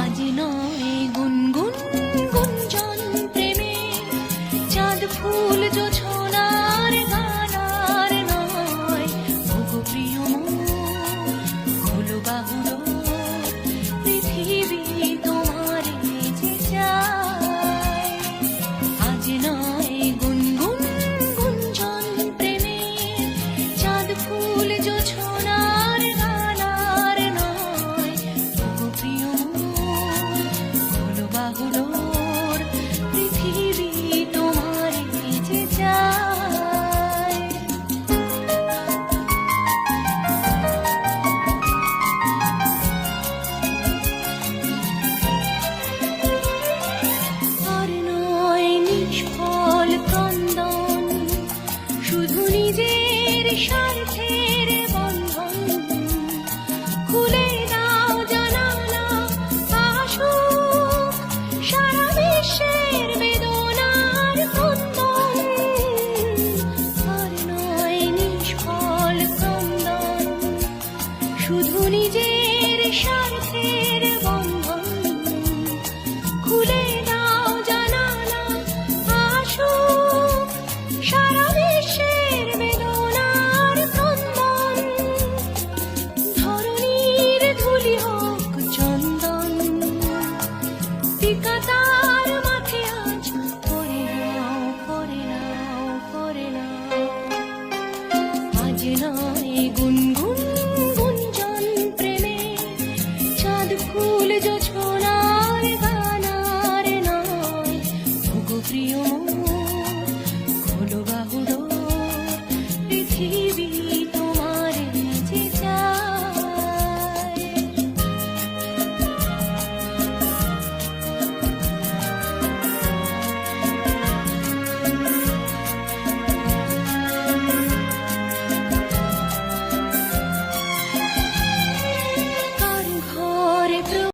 আজ নয় গুনগুন শুধু নিজের স্বার্থের বন্ধন। যে নয় গুনগুন গুঞ্জন প্রেমে, চাঁদ ফুল যোছনার গানার নয় ভুগু প্রিয় মোর খোলো বাহুর পৃথিবী